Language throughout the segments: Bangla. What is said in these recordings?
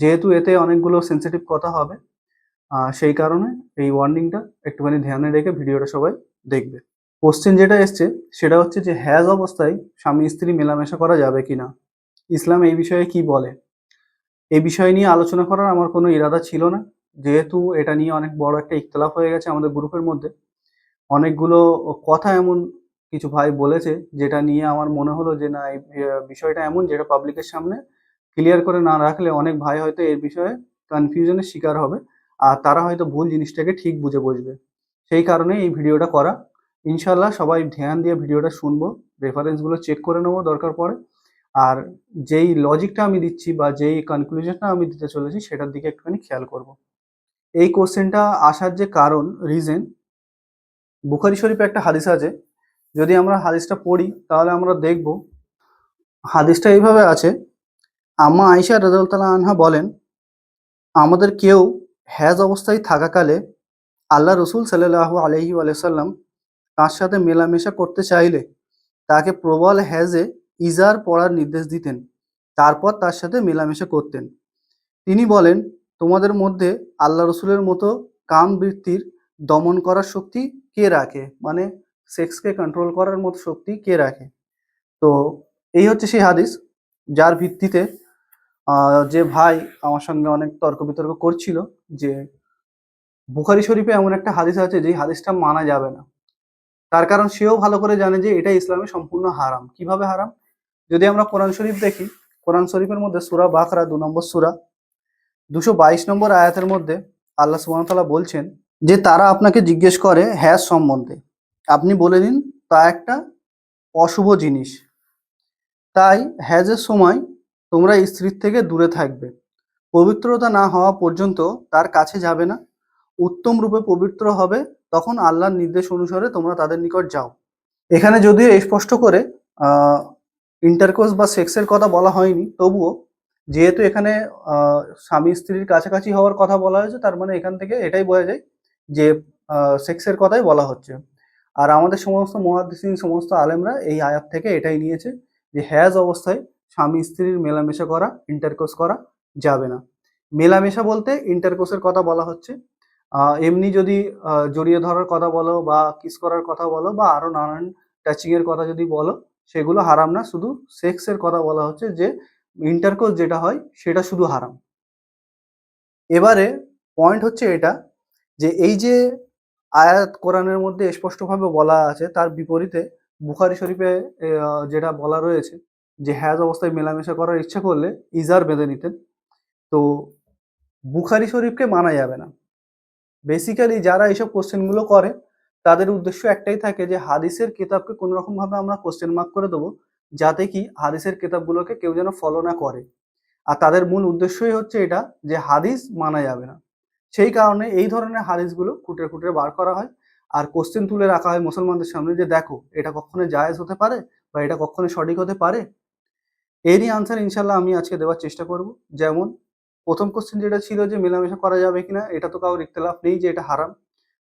যেহেতু এতে অনেকগুলো সেন্সিটিভ কথা হবে সেই কারণে এই ওয়ার্নিংটা একটুখানি ধ্যানে রেখে ভিডিওটা সবাই দেখবে। কোশ্চেন যেটা এসছে, সেটা হচ্ছে যে হ্যাজ অবস্থায় স্বামী স্ত্রী মেলামেশা করা যাবে কি না ইসলাম এই বিষয়ে কি বলে? এই বিষয় নিয়ে আলোচনা করার আমার কোনো ইরাদা ছিল না। যেহেতু এটা নিয়ে অনেক বড় একটা ইখতলাফ হয়ে গেছে আমাদের গ্রুপের মধ্যে। অনেকগুলো কথা এমন কিছু ভাই বলেছে, যেটা নিয়ে আমার মনে হলো যে, না, এই বিষয়টা এমন, যেটা পাবলিকের সামনে ক্লিয়ার করে না রাখলে অনেক ভাই হয়তো এর বিষয়ে কনফিউশনের শিকার হবে। আর তারা হয়তো ভুল জিনিসটাকে ঠিক বুঝে বসবে। সেই কারণে এই ভিডিওটা করা। ইনশাল্লাহ সবাই ধ্যান দিয়ে ভিডিওটা শুনব রেফারেন্সগুলো চেক করে নেব দরকার পড়ে। আর যেই লজিকটা আমি দিচ্ছি বা যেই কনক্লুশনটা আমি দিতে চলেছি সেটার দিকে একটুখানি খেয়াল করব। এই কোশ্চেনটা আসার যে কারণ রিজেন বুখারি শরীফে একটা হাদিস আছে। যদি আমরা হাদিসটা পড়ি, তাহলে আমরা দেখব, হাদিসটা এইভাবে আছে আম্মা আয়েশা রাজাউতালা আনহা বলেন, আমাদের কেউ হ্যাজ অবস্থায় থাকাকালে আল্লাহ রসুল সাল্লাহ আলহি আলাইসাল্লাম তার সাথে মেলামেশা করতে চাইলে তাকে প্রবল হ্যাজে ইজার পড়ার নির্দেশ দিতেন, তারপর তার সাথে মেলামেশা করতেন। তিনি বলেন, তোমাদের মধ্যে আল্লাহ রসুলের মতো কাম বৃত্তির দমন করার শক্তি কে রাখে? মানে সেক্সকে কন্ট্রোল করার মতো শক্তি কে রাখে? তো এই হচ্ছে সেই হাদিস, যার ভিত্তিতে যে ভাই আমার সঙ্গে অনেক তর্ক বিতর্ক করছিল যে বুখারি শরীফে এমন একটা হাদিস আছে যে হাদিসটা মানা যাবে না। তার কারণ সেও ভালো করে জানে যে এটা ইসলামে সম্পূর্ণ হারাম। কীভাবে হারাম? যদি আমরা কোরআন শরীফ দেখি, কোরআন শরীফের মধ্যে সুরা বাকরা দু নম্বর সুরা, দুশো বাইশ নম্বর আয়াতের মধ্যে আল্লাহ সুবহানাহু বলছেন যে তারা আপনাকে জিজ্ঞেস করে হ্যাজ সম্বন্ধে। আপনি বলে দিন তা একটা অশুভ জিনিস। তাই হ্যাজের সময় তোমরা স্ত্রীর থেকে দূরে থাকবে। পবিত্রতা না হওয়া পর্যন্ত তার কাছে যাবে না। উত্তম রূপে পবিত্র হবে, তখন আল্লাহর নির্দেশ অনুসারে তোমরা তাদের নিকট যাও। এখানে যদিও স্পষ্ট করে ইন্টারকোর্স বা সেক্সের কথা বলা হয়নি, তবুও যেহেতু এখানে স্বামী স্ত্রীর কাছাকাছি হওয়ার কথা বলা হয়েছে, তার মানে এখান থেকে এটাই বোঝা যায় যে সেক্সের কথাই বলা হচ্ছে। আর আমাদের সমস্ত মহাদিসিন, সমস্ত আলেমরা এই আয়াত থেকে এটাই নিয়েছে যে, হ্যাজ অবস্থায় স্বামী স্ত্রীর মেলামেশা করা ইন্টারকোর্স করা যাবে না। মেলামেশা বলতে ইন্টারকোর্সের কথা বলা হচ্ছে। এমনি যদি জড়িয়ে ধরার কথা বলো বা কিস করার কথা বলো বা আরও নানান টাচিং এর কথা যদি বলো, সেগুলো হারাম না। শুধু সেক্স এর কথা বলা হচ্ছে যে ইন্টারকোর্স যেটা হয়, সেটা শুধু হারাম। এবারে পয়েন্ট হচ্ছে এটা যে, এই যে আয়াত কোরআনের মধ্যে স্পষ্টভাবে বলা আছে, তার বিপরীতে বুখারি শরীফে যেটা বলা রয়েছে যে হ্যাজ অবস্থায় মেলামেশা করার ইচ্ছা করলে ইজার বেঁধে নিতেন। তো বুখারি শরীফকে মানা যাবে না। বেসিক্যালি যারা এইসব কোশ্চেনগুলো করে, তাদের উদ্দেশ্য একটাই থাকে যে হাদিসের কিতাবকে কোনো রকম ভাবে আমরা কোশ্চেন মার্ক করে দেবো, যাতে কি হাদিসের কিতাবগুলোকে কেউ যেন ফলো না করে। আর তাদের মূল উদ্দেশ্যই হচ্ছে এটা যে হাদিস মানা যাবে না। সেই কারণে এই ধরনের হাদিসগুলো খুঁটে খুঁটে বার করা হয়। আর কোশ্চেন তুলে রাখা হয় মুসলমানদের সামনে যে দেখো, এটা কখনো জায়েজ হতে পারে বা এটা কখনো সঠিক হতে পারে? এরই আনসার ইনশাল্লাহ আমি আজকে দেওয়ার চেষ্টা করব। যেমন, প্রথম কোশ্চেন যেটা ছিল যে মেলামেশা করা যাবে কিনা, এটা তো কারোর ইখতলাফ নেই যে এটা হারাম।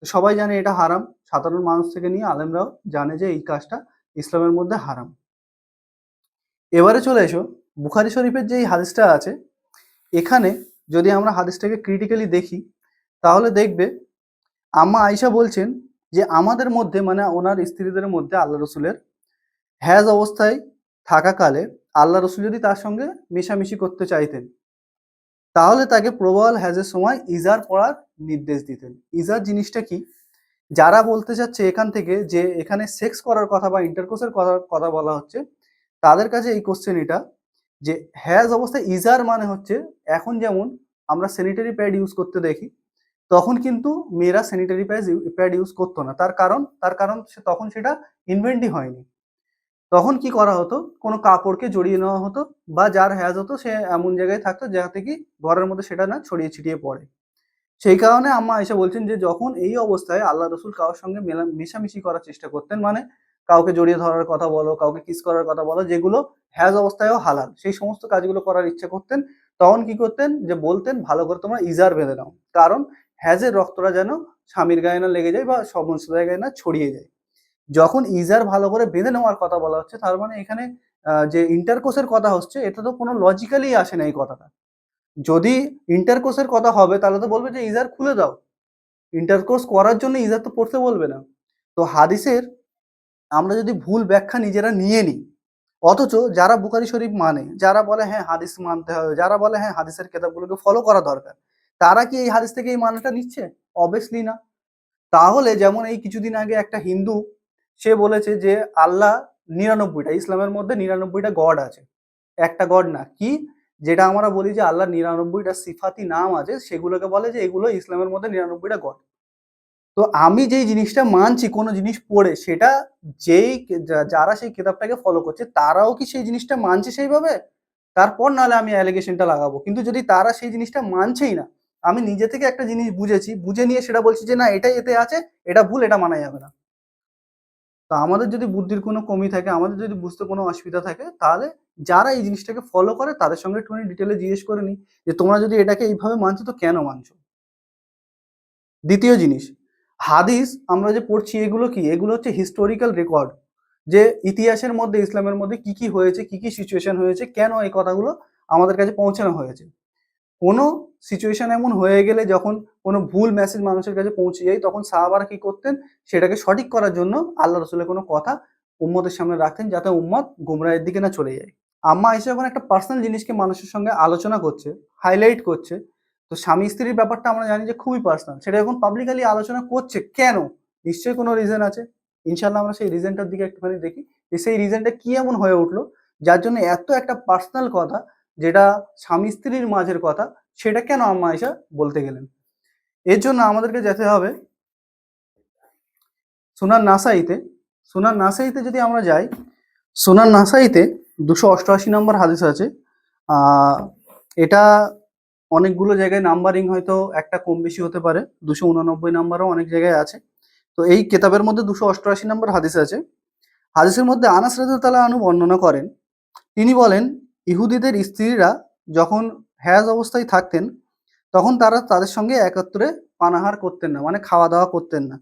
সবাই জানে এটা হারাম, সাধারণ মানুষ থেকে নিয়ে আলেমরাও জানে যে এই কাজটা ইসলামের মধ্যে হারাম। এবারে চলে এসো, বুখারি শরীফের যে হাদিসটা আছে, এখানে যদি আমরা হাদিসটাকে ক্রিটিক্যালি দেখি, তাহলে দেখবে, আম্মা আয়েশা বলছেন যে আমাদের মধ্যে মানে ওনার স্ত্রীদের মধ্যে আল্লাহ রসুলের, হ্যাজ অবস্থায় থাকাকালে আল্লাহ রসুল যদি তার সঙ্গে মেশামেশি করতে চাইতেন, তাহলে তাকে প্রবল হ্যাজের সময় ইজার পড়ার নির্দেশ দিতেন। ইজার জিনিসটা কি? যারা বলতে চাচ্ছে এখান থেকে যে এখানে সেক্স করার কথা বা ইন্টারকোর্সের কথা কথা বলা হচ্ছে, তাদের কাছে এই কোশ্চেন এটা যে হ্যাজ অবস্থায় ইজার মানে হচ্ছে এখন যেমন আমরা স্যানিটারি প্যাড ইউজ করতে দেখি, তখন কিন্তু মেয়েরা স্যানিটারি প্যাড প্যাড ইউজ করতো না। তার কারণ তার কারণ সে তখন সেটা ইনভেন্টই হয়নি। তখন কি করা হতো? কোনো কাপড়কে জড়িয়ে নেওয়া হতো বা যার হ্যাজ হতো সে এমন জায়গায় থাকতো যাতে কি ঘরের মধ্যে সেটা না ছড়িয়ে ছিটিয়ে পড়ে। সেই কারণে আম্মা এসে বলছেন যে, যখন এই অবস্থায় আল্লাহ রসুল কারোর সঙ্গে মেলা, মেশামেশি করার চেষ্টা করতেন মানে কাউকে জড়িয়ে ধরার কথা বলো, কাউকে কিস করার কথা বলো, যেগুলো হ্যাজ অবস্থায়ও হালাল, সেই সমস্ত কাজগুলো করার ইচ্ছা করতেন, তখন কি করতেন যে, বলতেন ভালো করে তোমরা ইজার বেঁধে নাও। কারণ হ্যাজের রক্তটা যেন স্বামীর গায়ে না লেগে যায় বা সমস্ত জায়গায় না ছড়িয়ে যায়। যখন ইজার ভালো করে বেঁধে নেওয়ার কথা বলা হচ্ছে, তার মানে এখানে যে ইন্টারকোর্সের কথা হচ্ছে, এটা তো কোনো লজিক্যালি আসে না এই কথাটা। যদি ইন্টারকোর্সের কথা হবে, তাহলে তো বলবে যে ইজার খুলে দাও। ইন্টারকোর্স করার জন্য ইজার তো পড়তে বলবে না। তো হাদিসের আমরা যদি ভুল ব্যাখ্যা নিজেরা নিয়ে নিই, অথচ যারা বুখারি শরীফ মানে যারা বলে হ্যাঁ হাদিস মানতে হবে, যারা বলে হ্যাঁ হাদিসের কেতাবগুলোকে ফলো করা দরকার, তারা কি এই হাদিস থেকে এই মানাটা নিচ্ছে? অবভিয়াসলি না। তাহলে যেমন এই কিছুদিন আগে একটা হিন্দু সে বলেছে যে আল্লাহ নিরানব্বইটা, ইসলামের মধ্যে নিরানব্বইটা গড আছে। একটা গড না। কি? যেটা আমরা বলি যে আল্লাহ নিরানব্বইটা সিফাতি নাম আছে, সেগুলোকে বলে যে এগুলো ইসলামের মধ্যে নিরানব্বইটা গড। তো আমি যেই জিনিসটা মানছি, কোনো জিনিস পড়ে, সেটা যেই যারা সেই কিতাবটাকে ফলো করছে, তারাও কি সেই জিনিসটা মানছে সেইভাবে? তারপর নাহলে আমি অ্যালিগেশনটা লাগাবো। কিন্তু যদি তারা সেই জিনিসটা মানছেই না, আমি নিজে থেকে একটা জিনিস বুঝেছি, বুঝে নিয়ে সেটা বলছি যে না, এটাই এতে আছে, এটা ভুল, এটা মানা যাবে না। তো আমাদের যদি বুদ্ধির কোনো কমি থাকে, আমাদের যদি বুঝতে কোনো অসুবিধা থাকে, তাহলে যারা এই জিনিসটাকে ফলো করে, তাদের সঙ্গে একটুখানি ডিটেলে জিজ্ঞেস করে নিই যে, তোমরা যদি এটাকে এইভাবে মানছো, তো কেন মানছো? দ্বিতীয় জিনিস, হাদিস আমরা যে পড়ছি, এগুলো কি? এগুলো হচ্ছে হিস্টোরিক্যাল রেকর্ড যে ইতিহাসের মধ্যে, ইসলামের মধ্যে কি কি হয়েছে, কি কি সিচুয়েশন হয়েছে, কেন এই কথাগুলো আমাদের কাছে পৌঁছানো হয়েছে। কোনো সিচুয়েশন এমন হয়ে গেলে যখন কোনো ভুল মেসেজ মানুষের কাছে পৌঁছে যায়, তখন সাহাবারা কি করতেন? সেটাকে সঠিক করার জন্য আল্লাহ রসুলের কোনো কথা উম্মতের সামনে রাখতেন যাতে উম্মত গুমরাহের দিকে না চলে যায়। আম্মা এসে যখন একটা পার্সোনাল জিনিসকে মানুষের সঙ্গে আলোচনা করছে হাইলাইট করছে। তো স্বামী স্ত্রীর ব্যাপারটা আমরা জানি যে খুবই পার্সোনাল সেটা যখন পাবলিকালি আলোচনা করছে কেন? নিশ্চয়ই কোনো রিজন আছে? ইনশাল্লাহ আমরা সেই রিজনটার দিকে একটুখানি দেখি যে সেই রিজনটা কি এমন হয়ে উঠল? যার জন্য এত একটা পার্সোনাল কথা যেটা স্বামী স্ত্রীর মাঝের কথা, সেটা কেন আম্মা আয়সা বলতে গেলেন? এর জন্য আমাদেরকে যেতে হবে সুনান নাসাইতে। সুনান নাসাইতে যদি আমরা যাই, সুনান নাসাইতে দুশো অষ্টআশি নম্বর হাদিস আছে। এটা অনেকগুলো জায়গায় নাম্বারিং হয়তো একটা কম বেশি হতে পারে, দুশো উননব্বই নাম্বারও অনেক জায়গায় আছে। তো এই কেতাবের মধ্যে দুশো অষ্টআশি নম্বর হাদিস আছে। হাদিসের মধ্যে আনাস রাজু তালা আনু বর্ণনা করেন। তিনি বলেন ইহুদিদের স্ত্রীরা যখন হ্যাজ অবস্থায় থাকতেন, তখন তারা তাদের সঙ্গে একত্রে পানাহার করতেন না মানে খাওয়া দাওয়া করতেন না।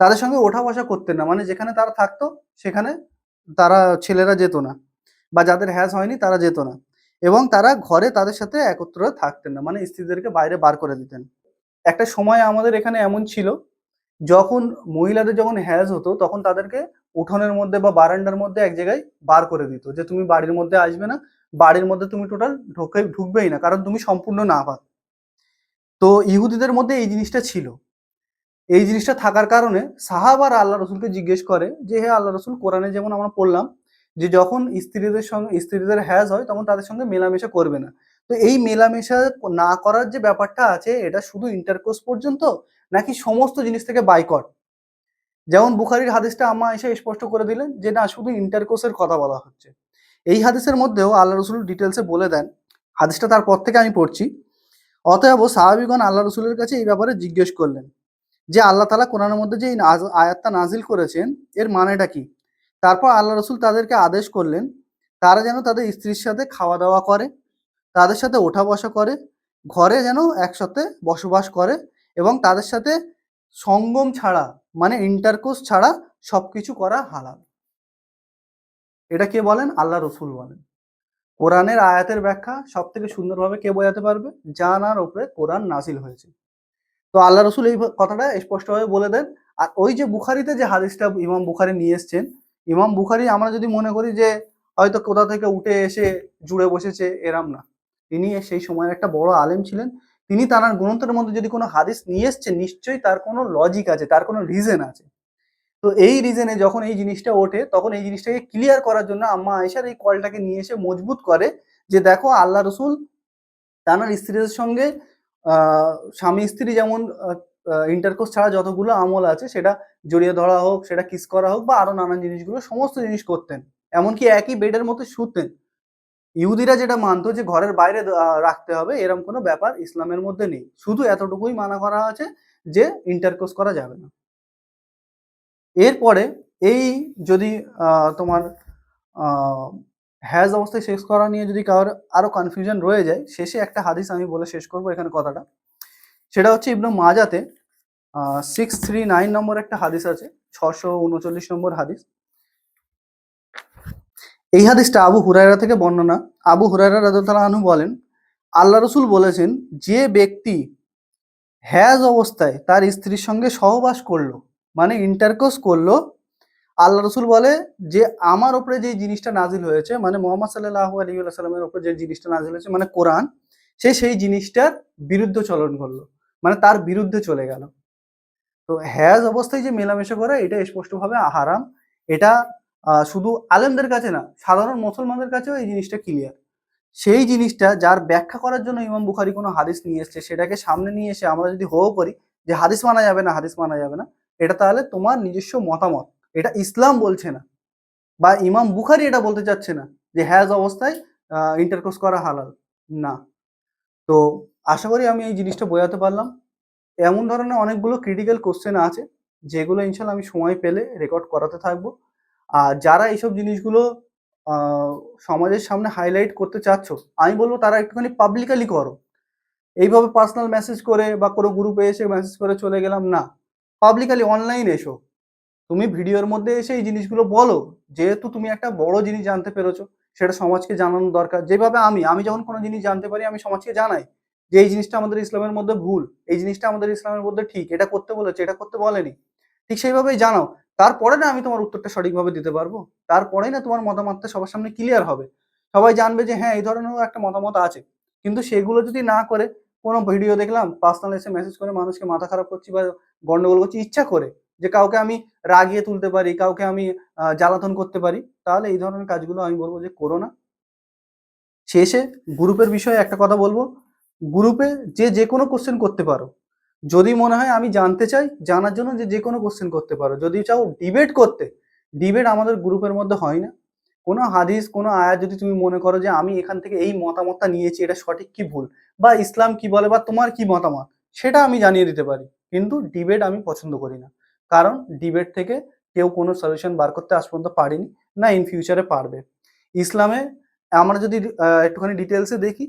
তাদের সঙ্গে ওঠা বসা করতেন না মানে যেখানে তারা থাকতো, সেখানে তারা ছেলেরা যেত না বা যাদের হ্যাজ হয়নি তারা যেত না এবং তারা ঘরে তাদের সাথে একত্রে থাকতেন না মানে স্ত্রীদেরকে বাইরে বার করে দিতেন। একটা সময় আমাদের এখানে এমন ছিল, যখন মহিলাদের যখন হ্যাজ হতো, তখন তাদেরকে উঠোনের মধ্যে বা বারান্দার মধ্যে এক জায়গায় বার করে দিত, যে তুমি বাড়ির মধ্যে আসবে না, বাড়ির মধ্যে তুমি টোটাল ঢোকে, ঢুকবেই না, কারণ তুমি সম্পূর্ণ না পাক তো ইহুদিদের মধ্যে এই জিনিসটা ছিল। এই জিনিসটা থাকার কারণে সাহাবার আল্লাহ রসুলকে জিজ্ঞেস করে যে, হে আল্লাহ রসুল, কোরআনে যেমন আমরা পড়লাম যে, যখন স্ত্রীদের সঙ্গে, স্ত্রীদের হ্যাজ হয়, তখন তাদের সঙ্গে মেলামেশা করবে না। তো এই মেলামেশা না করার যে ব্যাপারটা আছে, এটা শুধু ইন্টারকোর্স পর্যন্ত, নাকি সমস্ত জিনিস থেকে বাইকট যেমন বুখারির হাদিসটা আম্মা এসে স্পষ্ট করে দিলেন যে, না, শুধু ইন্টারকোর্সের কথা বলা হচ্ছে। এই হাদিসের মধ্যেও আল্লাহ রসুল ডিটেলসে বলে দেন, হাদিসটা তারপর থেকে আমি পড়ছি, অতএব সাহাবিগণ আল্লাহ রসুলের কাছে এই ব্যাপারে জিজ্ঞেস করলেন যে, আল্লাহ তালা কোরআনের মধ্যে যে আয়াতটা নাজিল করেছেন, এর মানেটা কি? তারপর আল্লাহ রসুল তাদেরকে আদেশ করলেন, তারা যেন তাদের স্ত্রীর সাথে খাওয়া দাওয়া করে, তাদের সাথে ওঠা বসা করে, ঘরে যেন একসাথে বসবাস করে এবং তাদের সাথে সঙ্গম ছাড়া মানে ইন্টারকোর্স ছাড়া সবকিছু করা হালাল। এটা কে বলেন? আল্লাহ রসুল বলেন। কোরআনের আয়াতের ব্যাখ্যা সব থেকে সুন্দরভাবে কে বোঝাতে পারবে? জানার উপরে কোরআন নাজিল হয়েছে। তো আল্লাহ রসুল এই কথাটা স্পষ্টভাবে বলে দেন। আর ওই যে বুখারিতে যে হাদিসটা ইমাম বুখারি নিয়ে এসছেন, ইমাম বুখারি আমরা যদি মনে করি যে হয়তো কোথা থেকে উঠে এসে জুড়ে বসেছে, এরাম না। তিনি সেই সময়ের একটা বড় আলেম ছিলেন। তিনি তার গ্রন্থের মধ্যে যদি কোনো হাদিস নিয়ে এসছেন, নিশ্চয়ই তার কোনো লজিক আছে, তার কোনো রিজন আছে। তো এই রিজনে যখন এই জিনিসটা ওঠে, তখন এই জিনিসটাকে ক্লিয়ার করার জন্য আম্মা আয়েশার এই কলটাকে নিয়ে এসে মজবুত করে যে, দেখো, আল্লাহ রসুল তার স্ত্রীদের সঙ্গে স্বামী স্ত্রী যেমন ইন্টারকোর্স ছাড়া যতগুলো আমল আছে, সেটা জড়িয়ে ধরা হোক, সেটা কিস করা হোক বা আরও নানান জিনিসগুলো, সমস্ত জিনিস করতেন। এমনকি একই বেডের মধ্যে শুতেন। ইহুদিরা যেটা মানতো যে ঘরের বাইরে রাখতে হবে এরকম কোনো ব্যাপার ইসলামের মধ্যে নেই। শুধু এতটুকুই মানা করা আছে যে ইন্টারকোর্স করা যাবে না। এরপরে এই যদি তোমার হ্যাজ অবস্থায় শেষ করা নিয়ে যদি কারোর আরও কনফিউশন রয়ে যায়, শেষে একটা হাদিস আমি বলে শেষ করব এখানে কথাটা। সেটা হচ্ছে ইবনু মাজাতে সিক্স থ্রি নাইন নম্বর একটা হাদিস আছে ছশো উনচল্লিশ নম্বর হাদিস। এই হাদিসটা আবু হুরায়রা থেকে বর্ণনা। আবু হুরায়রা রাদিয়াল্লাহু আনহু বলেন, আল্লাহ রসুল বলেছেন, যে ব্যক্তি হ্যাজ অবস্থায় তার স্ত্রীর সঙ্গে সহবাস করল মানে ইন্টারকোর্স করল, আল্লাহ রসুল বলে যে আমার ওপরে যে জিনিসটা নাজিল হয়েছে মানে মোহাম্মদ সাল্লাহ আলী সাল্লামের উপরে যে জিনিসটা নাজিল হয়েছে মানে কোরআন, সে সেই জিনিসটার বিরুদ্ধে চলন করল মানে তার বিরুদ্ধে চলে গেল। তো হ্যাজ অবস্থায় যে মেলামেশা করা, এটা স্পষ্টভাবে হারাম। এটা শুধু আলেমদের কাছে না, সাধারণ মুসলমানদের কাছেও এই জিনিসটা ক্লিয়ার সেই জিনিসটা যার ব্যাখ্যা করার জন্য ইমাম বুখারি কোনো হাদিস নিয়ে এসছে, সেটাকে সামনে নিয়ে এসে আমরা যদি হো করি যে হাদিস মানা যাবে না, হাদিস মানা যাবে না, এটা তাহলে তোমার নিজস্ব মতামত। এটা ইসলাম বলছে না বা ইমাম বুখারি এটা বলতে চাচ্ছে না যে হ্যাজ অবস্থায় ইন্টারকোর্স করা হালাল। না। তো আশা করি আমি এই জিনিসটা বোঝাতে পারলাম। এমন ধরনের অনেকগুলো ক্রিটিক্যাল কোশ্চেন আছে, যেগুলো ইনশাল্লাহ আমি সময় পেলে রেকর্ড করাতে থাকব। আর যারা এইসব জিনিসগুলো সমাজের সামনে হাইলাইট করতে চাচ্ছ, আমি বলব তারা একটুখানি পাবলিকালি করো। এইভাবে পার্সোনাল মেসেজ করে বা কোনো গ্রুপে এসে মেসেজ করে চলে গেলাম, না। পাবলিকালি অনলাইন এসো। তুমি ভিডিওর মধ্যে এসে এই জিনিসগুলো বলো, যেহেতু তুমি একটা বড় জিনিস জানতে পেরেছ, সেটা সমাজকে জানানো দরকার। যেভাবে আমি আমি যখন কোনো জিনিস জানতে পারি, আমি সমাজকে জানাই যে এই জিনিসটা আমাদের ইসলামের মধ্যে ভুল, এই জিনিসটা আমাদের ইসলামের মধ্যে ঠিক, এটা করতে বলেছে, এটা করতে বলেনি। ঠিক সেইভাবেই জানাও। তারপরে না আমি তোমার উত্তরটা সঠিকভাবে দিতে পারব। তারপরেই না তোমার মতামতটা সবার সামনে ক্লিয়ার হবে। সবাই জানবে যে হ্যাঁ এই ধরনের একটা মতামত আছে। কিন্তু সেগুলো যদি না করে কোনো ভিডিও দেখলাম পার্সোনাল এসে মেসেজ করে মানুষকে মাথা খারাপ করছি বা গন্ডগোল করছি, ইচ্ছা করে যে কাউকে আমি রাগিয়ে তুলতে পারি, কাউকে আমি জ্বালাতন করতে পারি, তাহলে এই ধরনের কাজগুলো আমি বলব যে করো না। শেষে গ্রুপের বিষয়ে একটা কথা বলব। গ্রুপে যে যে কোনো কোশ্চেন করতে পারো। যদি মনে হয় আমি জানতে চাই, জানার জন্য যে যে কোনো কোশ্চেন করতে পারো। যদি চাও ডিবেট করতে ডিবেট আমাদের গ্রুপের মধ্যে হয় না। কোনো হাদিস, কোনো আয়াত যদি তুমি মনে করো যে আমি এখান থেকে এই মতামতটা নিয়েছি, এটা সঠিক কি ভুল? বা ইসলাম কি বলে, বা তোমার কি মতামত? সেটা আমি জানিয়ে দিতে পারি। কিন্তু ডিবেট আমি পছন্দ করি না। কারণ ডিবেট থেকে কেউ কোনো সলিউশন বার করতে আজ পর্যন্ত পারিনি, না ইন ফিউচারে পারবে। ইসলামে আমরা যদি একটুখানি ডিটেলসে দেখি,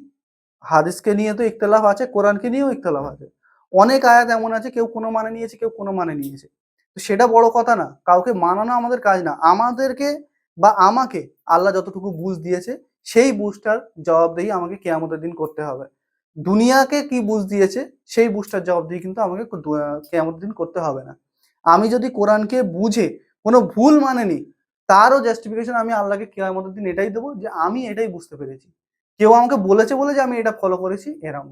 হাদিসকে নিয়ে তো ইখতলাফ আছে, কোরআনকে নিয়েও ইখতলাফ আছে। অনেক আয়াত এমন আছে, কেউ কোনো মানে নিয়েছে, কেউ কোনো মানে নিয়েছে। তো সেটা বড় কথা না, কাউকে মানানো আমাদের কাজ না। আমাদেরকে বা আমাকে আল্লাহ যতটুকু বুঝ দিয়েছে, সেই বুঝটার জবাবদেহি আমাকে কেয়ামতের দিন করতে হবে। দুনিয়াকে কি বুঝ দিয়েছে, সেই বুঝটার জবাবদেহি কিন্তু আমাকে কেয়ামতের দিন করতে হবে না। আমি যদি কোরআনকে বুঝে কোনো ভুল মানেনি, তারও জাস্টিফিকেশন আমি আল্লাহকে কেয়ামতের দিন এটাই দেবো যে আমি এটাই বুঝতে পেরেছি। কেউ আমাকে বলেছে বলে যে আমি এটা ফলো করেছি, এরম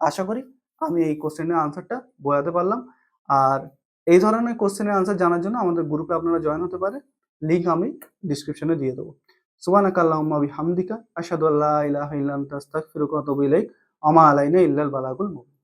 আশা করি আমি এই কোশ্চেনের আনসারটা বোঝাতে পারলাম। আর এই ধরনের কোশ্চেনের আনসার জানার জন্য আমাদের গ্রুপে আপনারা জয়েন হতে পারে লিঙ্ক আমি ডিসক্রিপশনে দিয়ে দেবো। সুবহানাকা আল্লাহুম্মা বিহামদিকা, আশহাদু আল্লা ইলাহা ইল্লা আনতা আস্তাগফিরুকা ওয়া আতুবু আমা আলাইনা ইল্লাল বালাগুল মুবিন।